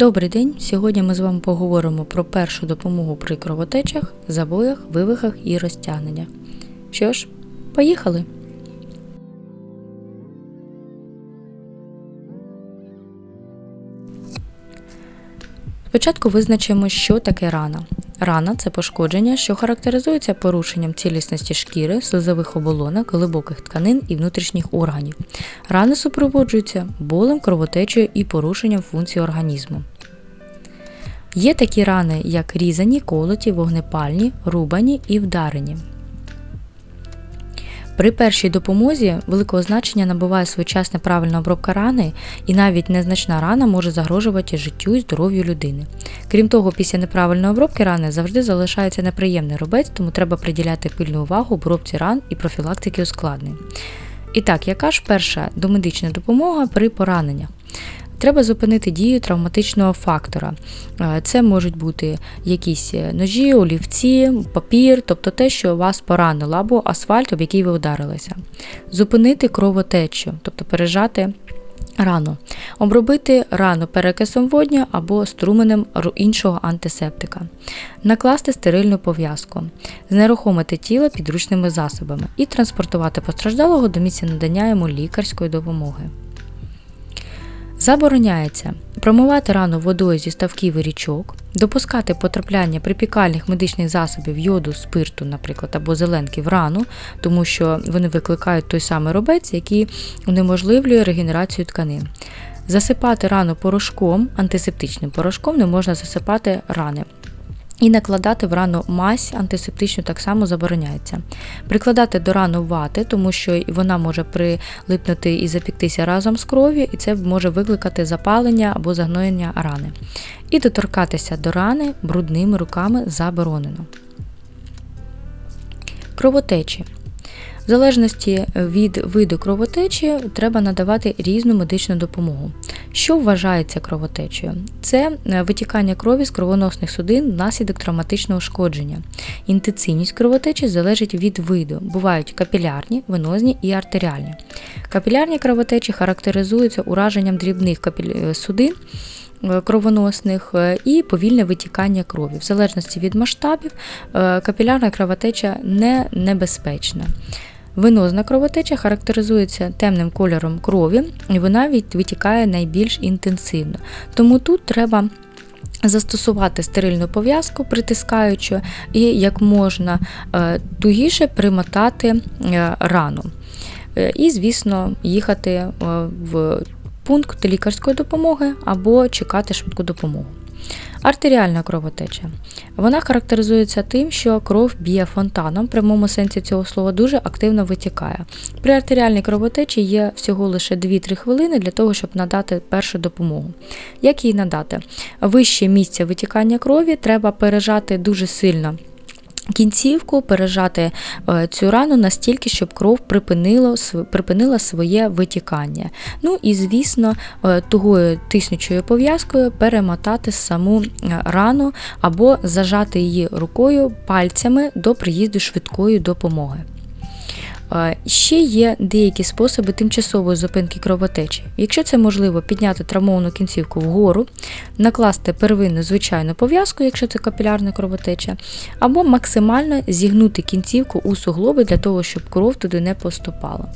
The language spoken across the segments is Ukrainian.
Добрий день! Сьогодні ми з вами поговоримо про першу допомогу при кровотечах, забоях, вивихах і розтягненнях. Що ж, поїхали! Спочатку визначимо, що таке рана. Рана це пошкодження, що характеризується порушенням цілісності шкіри, слизових оболонок, глибоких тканин і внутрішніх органів. Рани супроводжуються болем, кровотечею і порушенням функцій організму. Є такі рани, як різані, колоті, вогнепальні, рубані і вдарені. При першій допомозі великого значення набуває своєчасна правильна обробка рани, і навіть незначна рана може загрожувати життю і здоров'ю людини. Крім того, після неправильної обробки рани завжди залишається неприємний робець, тому треба приділяти пильну увагу обробці ран і профілактики ускладнень. І так, яка ж перша домедична допомога при пораненнях? Треба зупинити дію травматичного фактора. Е, Це можуть бути якісь ножі, олівці, папір, тобто те, що вас поранило, або асфальт, об який ви ударилися. Зупинити кровотечу, тобто пережати рану. Обробити рану перекисом водня або струменем іншого антисептика. Накласти стерильну пов'язку. Знерухомити тіло підручними засобами і транспортувати постраждалого до місця надання йому лікарської допомоги. Забороняється промивати рану водою зі ставків і річок, допускати потрапляння припікальних медичних засобів йоду, спирту, наприклад, або зеленки в рану, тому що вони викликають той самий робець, який унеможливлює регенерацію тканин. Засипати рану порошком, антисептичним порошком не можна засипати рани. І накладати в рану мазь антисептичну так само забороняється. Прикладати до рану вати, тому що вона може прилипнути і запіктися разом з кров'ю, і це може викликати запалення або загноєння рани. І доторкатися до рани брудними руками заборонено. Кровотечі. В залежності від виду кровотечі треба надавати різну медичну допомогу. Що вважається кровотечею? Це е, витікання крові з кровоносних судин внаслідок травматичного ушкодження. Інтенсивність кровотечі залежить від виду. Бувають капілярні, венозні і артеріальні. Капілярні кровотечі характеризуються ураженням дрібних капіль- судин е, кровоносних е, і повільне витікання крові. В залежності від масштабів е, капілярна кровотеча не небезпечна. Венозна кровотеча характеризується темним кольором крові, і вона витікає найбільш інтенсивно. Тому тут треба застосувати стерильну пов'язку, притискаючи, і як можна е, тугіше примотати е, рану. Е, І, звісно, їхати в пункт лікарської допомоги або чекати швидку допомогу. Артеріальна кровотеча. Вона характеризується тим, що кров б'є фонтаном, в прямому сенсі цього слова дуже активно витікає. При артеріальній кровотечі є всього лише 2-3 хвилини для того, щоб надати першу допомогу. Як її надати? Вище місце витікання крові треба пережати дуже сильно. Кінцівку пережати е, цю рану настільки, щоб кров припинила, припинила своє витікання. Ну і, звісно, е, тугою тиснучою пов'язкою перемотати саму е, рану або зажати її рукою пальцями до приїзду швидкої допомоги. Ще є деякі способи тимчасової зупинки кровотечі. Якщо це можливо, підняти травмовану кінцівку вгору, накласти первинну звичайну пов'язку, якщо це капілярна кровотеча, або максимально зігнути кінцівку у суглоби для того, щоб кров туди не поступала.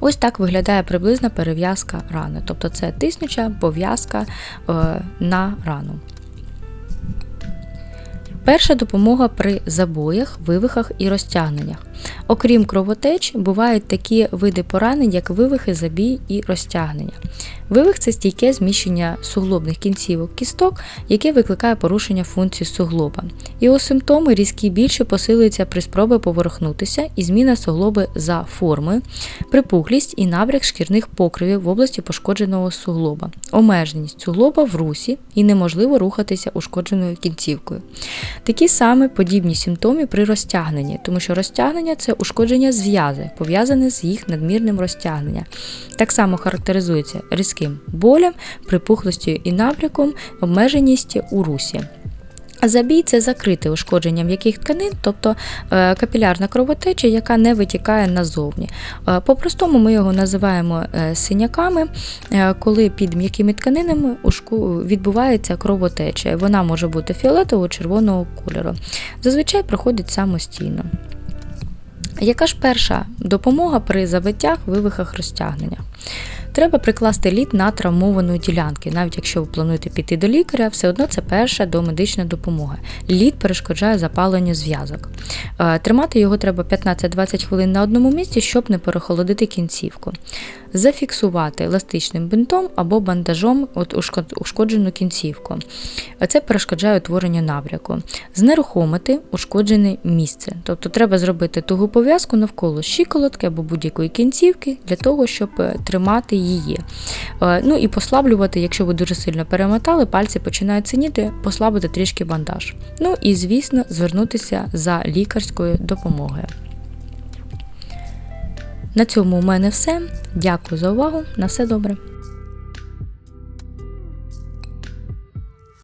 Ось так виглядає приблизна перев'язка рани, тобто це тиснуча пов'язка е, на рану. Перша допомога при забоях, вивихах і розтягненнях. Окрім кровотеч, бувають такі види поранень, як вивихи, забій і розтягнення. Вивих це стійке зміщення суглобних кінцівок кісток, яке викликає порушення функції суглоба. Його симптоми різкі більше посилюються при спробі поворухнутися і зміна суглоби за формою, припухлість і набряк шкірних покривів в області пошкодженого суглоба, омеженість суглоба в русі і неможливо рухатися ушкодженою кінцівкою. Такі самі подібні симптоми при розтягненні, тому що розтягнення це ушкодження зв'язи, пов'язане з їх надмірним розтягненням. Так само характеризується різким болем, припухлостю і набряком, обмеженість у русі. Забій це закрите ушкодження м'яких тканин, тобто е, капілярна кровотеча, яка не витікає назовні. Е, По-простому ми його називаємо е, синяками, коли під м'якими тканинами відбувається кровотеча. Вона може бути фіолетового червоного кольору. Зазвичай проходить самостійно. Яка ж перша допомога при забиттях, вивихах, розтягненнях? Треба прикласти лід на травмовану ділянки. Навіть якщо ви плануєте піти до лікаря, все одно це перша домедична допомога. Лід перешкоджає запаленню зв'язок. Е, Тримати його треба 15-20 хвилин на одному місці, щоб не перехолодити кінцівку. Зафіксувати еластичним бинтом або бандажом ушкоджену кінцівку. Це перешкоджає утворенню набряку. Знерухомити ушкоджене місце. Тобто треба зробити тугу пов'язку навколо щиколотки або будь-якої кінцівки для того, щоб е, тримати її. Е, Ну і послаблювати, якщо ви дуже сильно перемотали, пальці починають синіти, послабити трішки бандаж. Ну і, звісно, звернутися за лікарською допомогою. На цьому у мене все. Дякую за увагу. На все добре.